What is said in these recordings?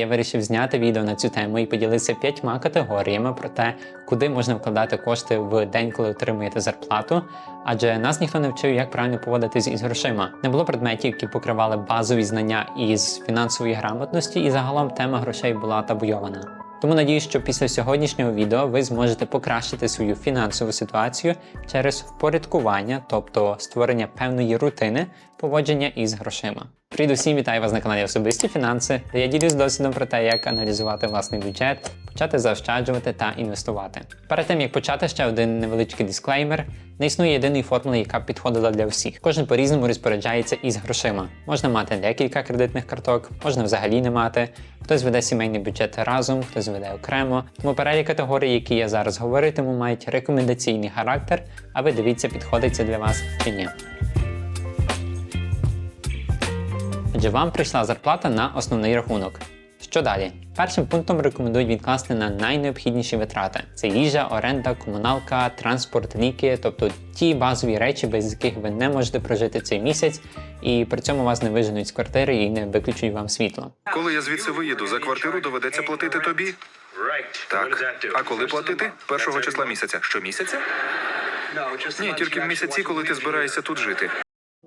Я вирішив зняти відео на цю тему і поділитися п'ятьма категоріями про те, куди можна вкладати кошти в день, коли отримуєте зарплату. Адже нас ніхто не вчив, як правильно поводитись із грошима. Не було предметів, які покривали базові знання із фінансової грамотності, і загалом тема грошей була табуйована. Тому надіюсь, що після сьогоднішнього відео ви зможете покращити свою фінансову ситуацію через впорядкування, тобто створення певної рутини поводження із грошима. Привіт вітаю вас на каналі Особисті фінанси, де я ділюсь досвідом про те, як аналізувати власний бюджет, почати заощаджувати та інвестувати. Перед тим як почати ще один невеличкий дисклеймер. Не існує єдиної формули, яка б підходила для всіх. Кожен по-різному розпоряджається із грошима. Можна мати декілька кредитних карток, можна взагалі не мати. Хтось веде сімейний бюджет разом, хтось веде окремо. Тому перелік категорій, які я зараз говоритиму, мають рекомендаційний характер, а ви дивіться, підходить це для вас чи ні. Адже вам прийшла зарплата на основний рахунок. Що далі? Першим пунктом рекомендують відкласти на найнеобхідніші витрати: це їжа, оренда, комуналка, транспорт, ліки, тобто ті базові речі, без яких ви не можете прожити цей місяць, і при цьому вас не виженуть з квартири і не виключать вам світло. Коли я звідси виїду, за квартиру доведеться платити тобі. Так. А коли платити? Першого числа місяця. Щомісяця? Ні, тільки в місяці, коли ти збираєшся тут жити.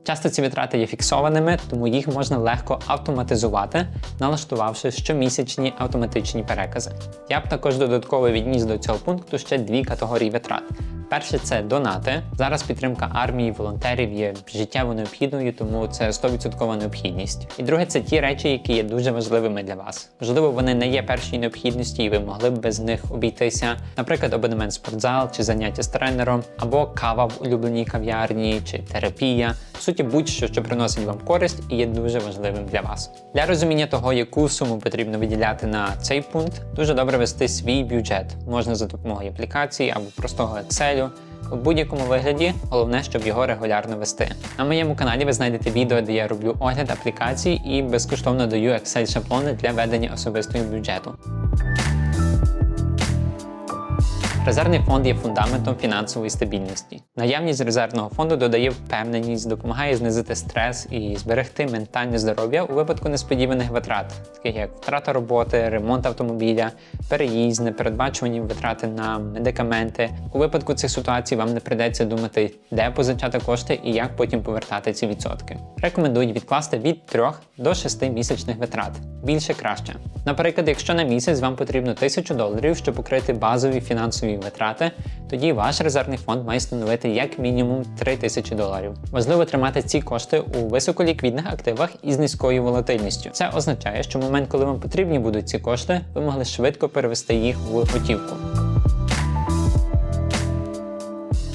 Часто ці витрати є фіксованими, тому їх можна легко автоматизувати, налаштувавши щомісячні автоматичні перекази. Я б також додатково відніс до цього пункту ще дві категорії витрат. Перше це донати. Зараз підтримка армії, волонтерів є життєво необхідною, тому це 100% необхідність. І друге, це ті речі, які є дуже важливими для вас. Можливо, вони не є першої необхідності, і ви могли б без них обійтися. Наприклад, абонемент спортзал чи заняття з тренером, або кава в улюбленій кав'ярні, чи терапія. Суті, будь-що, що приносить вам користь і є дуже важливим для вас. Для розуміння того, яку суму потрібно виділяти на цей пункт, дуже добре вести свій бюджет. Можна за допомогою аплікації або простого Excel. У будь-якому вигляді головне, щоб його регулярно вести. На моєму каналі ви знайдете відео, де я роблю огляд аплікацій і безкоштовно даю Excel шаблони для ведення особистого бюджету. Резервний фонд є фундаментом фінансової стабільності. Наявність резервного фонду додає впевненість, допомагає знизити стрес і зберегти ментальне здоров'я у випадку несподіваних витрат, таких як втрата роботи, ремонт автомобіля, переїзд, непередбачувані витрати на медикаменти. У випадку цих ситуацій вам не прийдеться думати, де позичати кошти і як потім повертати ці відсотки. Рекомендують відкласти від 3 до 6 місячних витрат. Більше краще. Наприклад, якщо на місяць вам потрібно 1000 доларів, щоб покрити базові фінансові витрати, тоді ваш резервний фонд має становити як мінімум 3000 доларів. Важливо тримати ці кошти у високоліквідних активах із низькою волатильністю. Це означає, що в момент, коли вам потрібні будуть ці кошти, ви могли швидко перевести їх в готівку.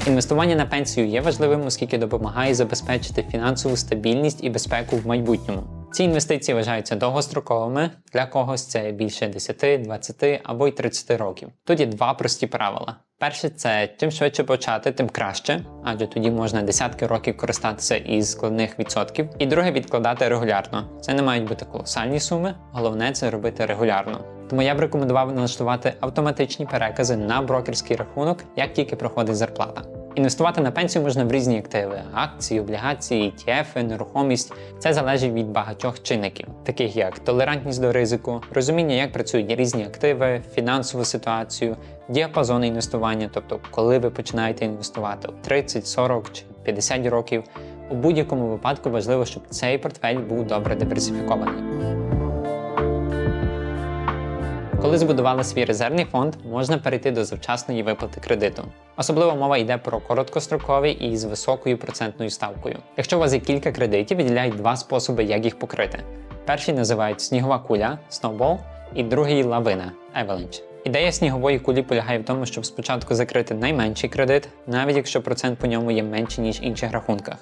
Інвестування на пенсію є важливим, оскільки допомагає забезпечити фінансову стабільність і безпеку в майбутньому. Ці інвестиції вважаються довгостроковими, для когось це більше 10, 20 або й 30 років. Тут є два прості правила. Перше, це чим швидше почати, тим краще, адже тоді можна десятки років користатися із складних відсотків. І друге відкладати регулярно. Це не мають бути колосальні суми, головне це робити регулярно. Тому я б рекомендував налаштувати автоматичні перекази на брокерський рахунок, як тільки проходить зарплата. Інвестувати на пенсію можна в різні активи: акції, облігації, ETF, нерухомість. Це залежить від багатьох чинників, таких як толерантність до ризику, розуміння, як працюють різні активи, фінансову ситуацію, діапазон інвестування, тобто коли ви починаєте інвестувати у 30, 40 чи 50 років. У будь-якому випадку важливо, щоб цей портфель був добре диверсифікований. Коли збудували свій резервний фонд, можна перейти до завчасної виплати кредиту. Особливо мова йде про короткостроковий і з високою процентною ставкою. Якщо у вас є кілька кредитів, виділяють два способи, як їх покрити. Перший називають снігова куля Snowball, і другий лавина Avalanche. Ідея снігової кулі полягає в тому, щоб спочатку закрити найменший кредит, навіть якщо процент по ньому є менший, ніж інших рахунках.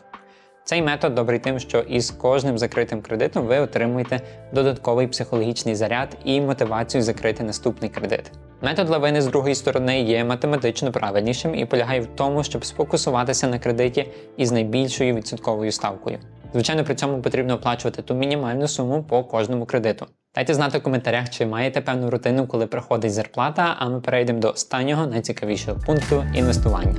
Цей метод добрий тим, що із кожним закритим кредитом ви отримуєте додатковий психологічний заряд і мотивацію закрити наступний кредит. Метод лавини з другої сторони є математично правильнішим і полягає в тому, щоб сфокусуватися на кредиті із найбільшою відсотковою ставкою. Звичайно, при цьому потрібно оплачувати ту мінімальну суму по кожному кредиту. Дайте знати в коментарях, чи маєте певну рутину, коли приходить зарплата, а ми перейдемо до останнього найцікавішого пункту інвестування.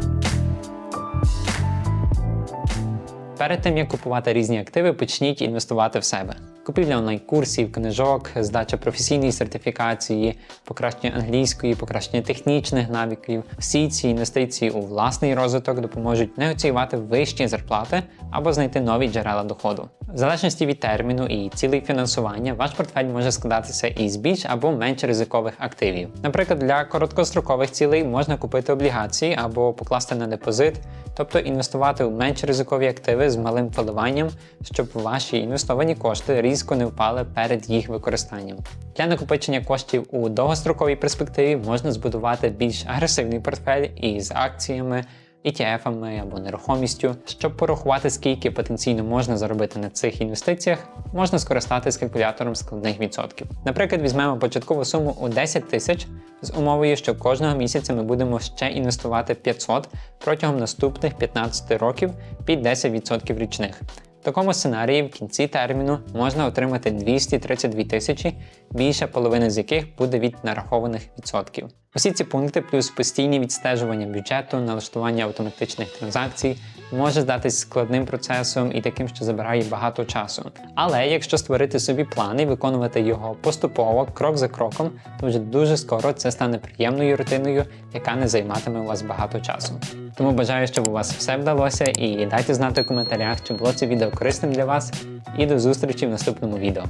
Перед тим як купувати різні активи, почніть інвестувати в себе. Купівля онлайн-курсів, книжок, здача професійної сертифікації, покращення англійської, покращення технічних навиків. Всі ці інвестиції у власний розвиток допоможуть негоціювати вищі зарплати або знайти нові джерела доходу. В залежності від терміну і цілей фінансування, ваш портфель може складатися із більш або менш ризикових активів. Наприклад, для короткострокових цілей можна купити облігації або покласти на депозит, тобто інвестувати у менш ризикові активи з малим вкладуванням, щоб ваші інвестовані кошти різко не впали перед їх використанням. Для накопичення коштів у довгостроковій перспективі можна збудувати більш агресивний портфель із акціями. ETF-ами або нерухомістю. Щоб порахувати, скільки потенційно можна заробити на цих інвестиціях, можна скористатись калькулятором складних відсотків. Наприклад, візьмемо початкову суму у 10 тисяч з умовою, що кожного місяця ми будемо ще інвестувати 500 протягом наступних 15 років під 10% річних. Такому сценарії в кінці терміну можна отримати 232 тисячі, більша половина з яких буде від нарахованих відсотків. Усі ці пункти, плюс постійні відстежування бюджету, налаштування автоматичних транзакцій, може здатись складним процесом і таким, що забирає багато часу. Але якщо створити собі план і виконувати його поступово, крок за кроком, то вже дуже скоро це стане приємною рутиною, яка не займатиме у вас багато часу. Тому бажаю, щоб у вас все вдалося, і дайте знати в коментарях, чи було це відео корисним для вас. І до зустрічі в наступному відео.